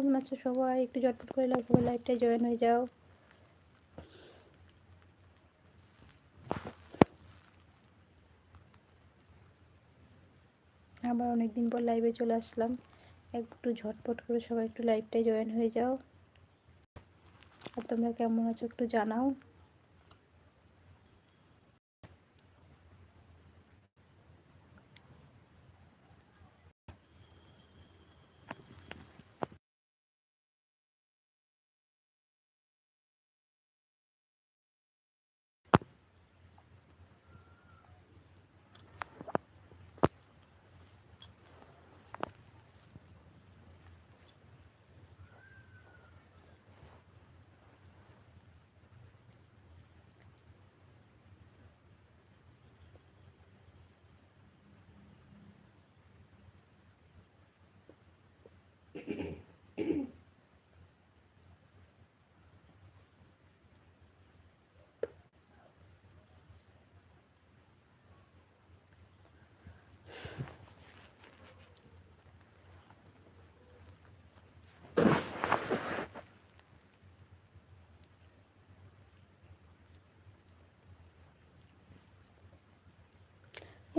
কেমন আছো সবাই? একটু জটপট করে লাইভ করে লাইভটাই জয়েন হয়ে যাও। আবার অনেকদিন পর লাইভে চলে আসলাম। একটু ঝটপট করে সবাই একটু লাইভটায় জয়েন হয়ে যাও। আর তোমরা কেমন আছো একটু জানাও।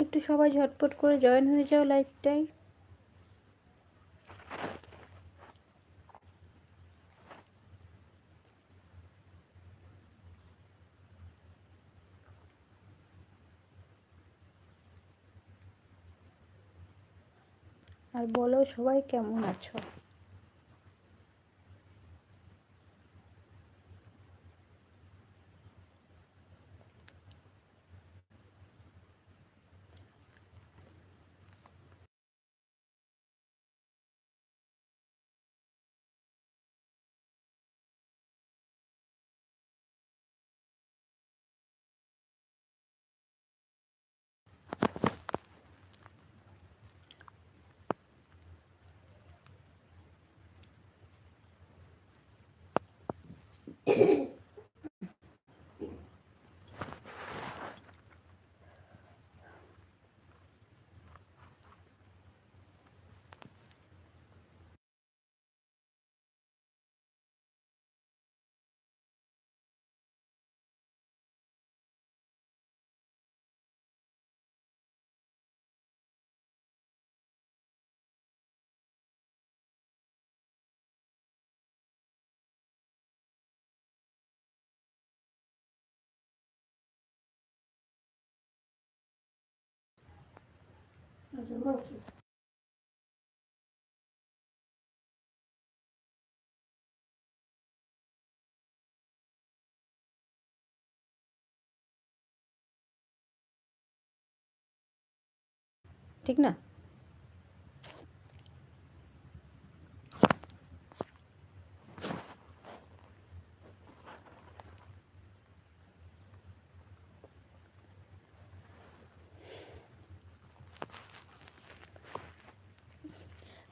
একটু সবাই ঝটপট করে জয়েন হয়ে যাও লাইভটাই আর বলো সবাই কেমন আছো? ঠিক না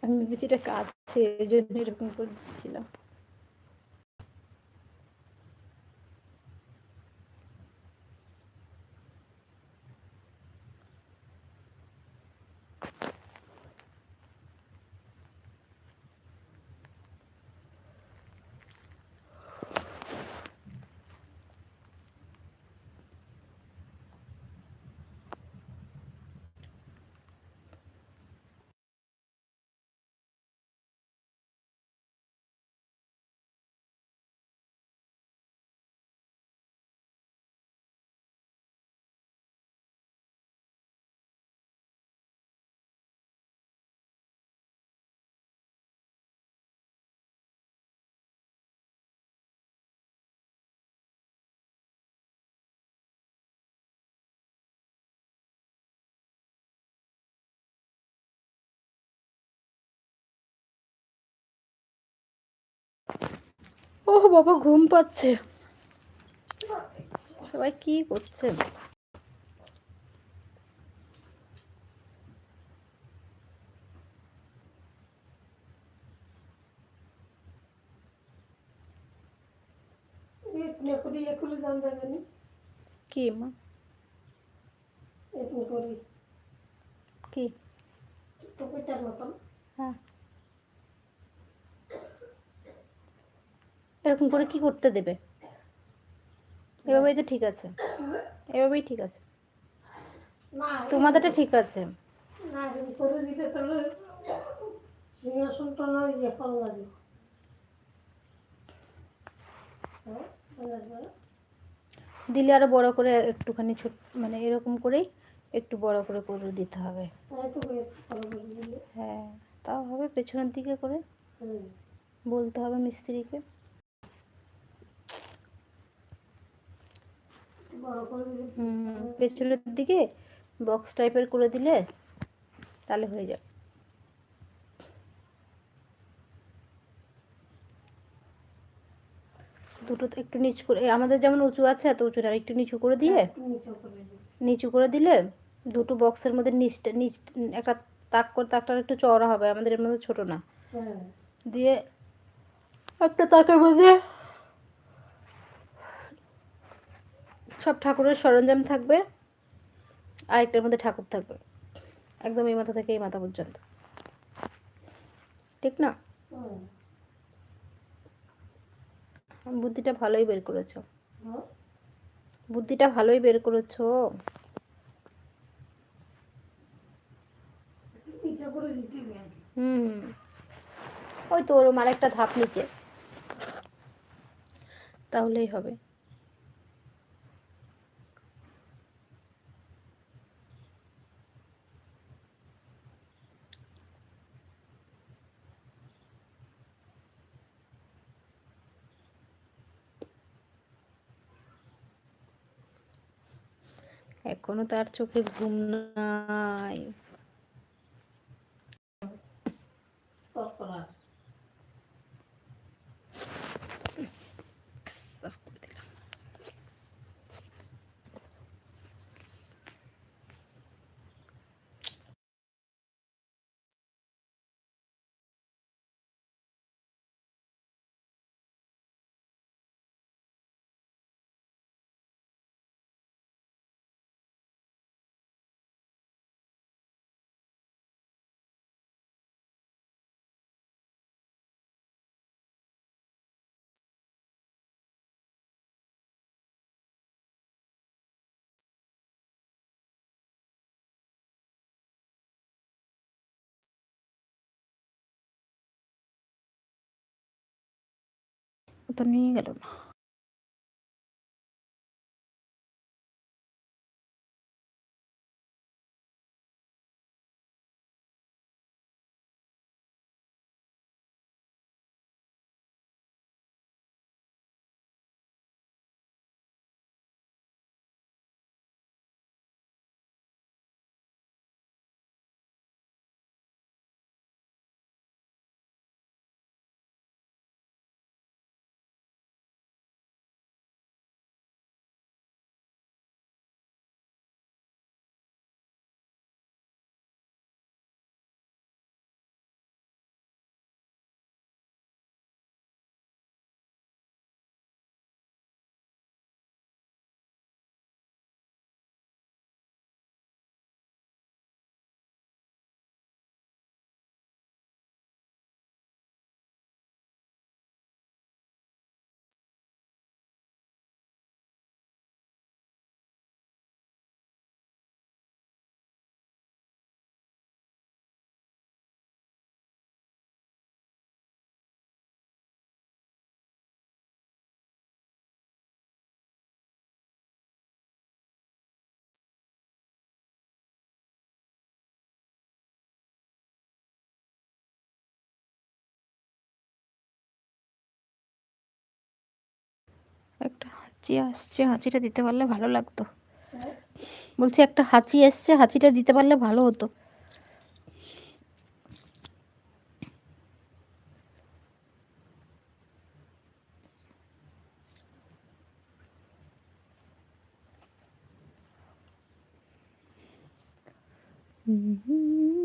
আমি ভেবেছি এটা কাছে এই জন্য এরকম করে দিচ্ছিলাম ও বাবা ঘুম পাচ্ছে। সবাই কি করছে? কি মা? কি? হ্যাঁ। এরকম করে কি করতে দেবে? এভাবেই তো ঠিক আছে। এভাবেই ঠিক আছে। তোমাদেরটা ঠিক আছে। দিলে হ্যাঁ বোঝা যায়? দিলে আরও বড় করে একটুখানি ছোট মানে এরকম করেই একটু বড় করে করে দিতে হবে। হ্যাঁ তাও হবে পেছনের দিকে করে। বলতে হবে মিস্ত্রিকে বড় করে দিলে হুম পেছনের দিকে বক্স টাইপের করে দিলে তাহলে হয়ে যাবে। দুটো একটু নিচু করে আমাদের যেমন উঁচু আছে এত উঁচু আর একটু নিচু করে দিয়ে নিচে করে দিলে নিচু করে দিলে দুটো বক্সের মধ্যে নিচটা নিচ একটা তাক করে তাকটা একটু চওড়া হবে আমাদের এর মধ্যে ছোট না। হ্যাঁ। দিয়ে একটা তাকের মধ্যে সব ঠাকুরের সরঞ্জাম থাকবে আর একটার মধ্যে ঠাকুর থাকবে। একদম এই মাথা থেকে এই মাথা পর্যন্ত। ঠিক না? বুদ্ধিটা ভালোই বের করেছ। বুদ্ধিটা ভালোই বের করেছ। হুম। ওই তো ওরম আরেকটা ধাপ নিচে। তাহলেই হবে। এখনও তার চোখে ঘুম নাই। তো নিয়ে গেল না একটা হাঁচি আসছে, হাঁচিটা দিতে পারলে ভালো লাগতো বলছি একটা হাঁচি এসছে, হাঁচিটা দিতে পারলে ভালো হতো Mm-hmm.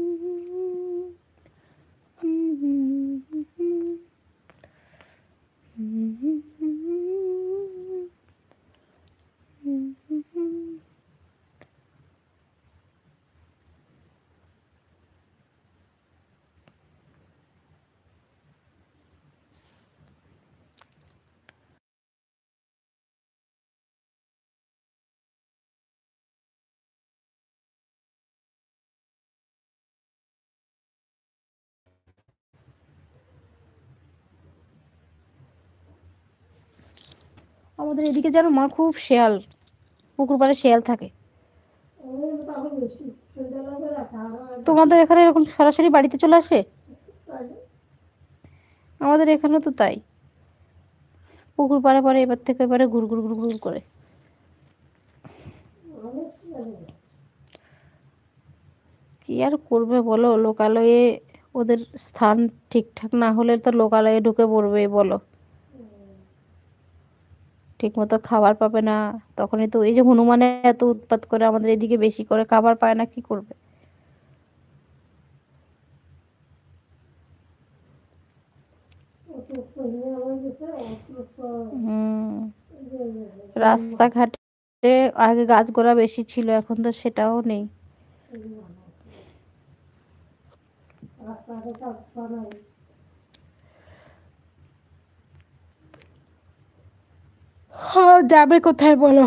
আমাদের এদিকে যেন মা খুব শেয়াল, পুকুর পাড়ে শেয়াল থাকে। তোমাদের এখানে এরকম সরাসরি বাড়িতে চলে আসে? আমাদের এখানে তো তাই। পুকুর পাড়ে পাড়ে, এবার থেকে এবারে ঘুর ঘুর ঘুর ঘুর করে। কি আর করবে বলো? লোকালয়ে ওদের স্থান ঠিকঠাক না হলে তো লোকালয়ে ঢুকে পড়বে, বলো। ঠিক মতো খাবার পাবে না, তখনই তো এই যে হনুমানে এত উৎপাত করে আমাদের এদিকে বেশি করে খাবার পায় না, কি করবে গেছে গেছে। রাস্তাঘাটে আগে গাছগোড়া বেশি ছিল, এখন তো সেটাও নেই রাস্তাঘাটে রাস্তা নাই হ্যাঁ যাবে কোথায় বলো?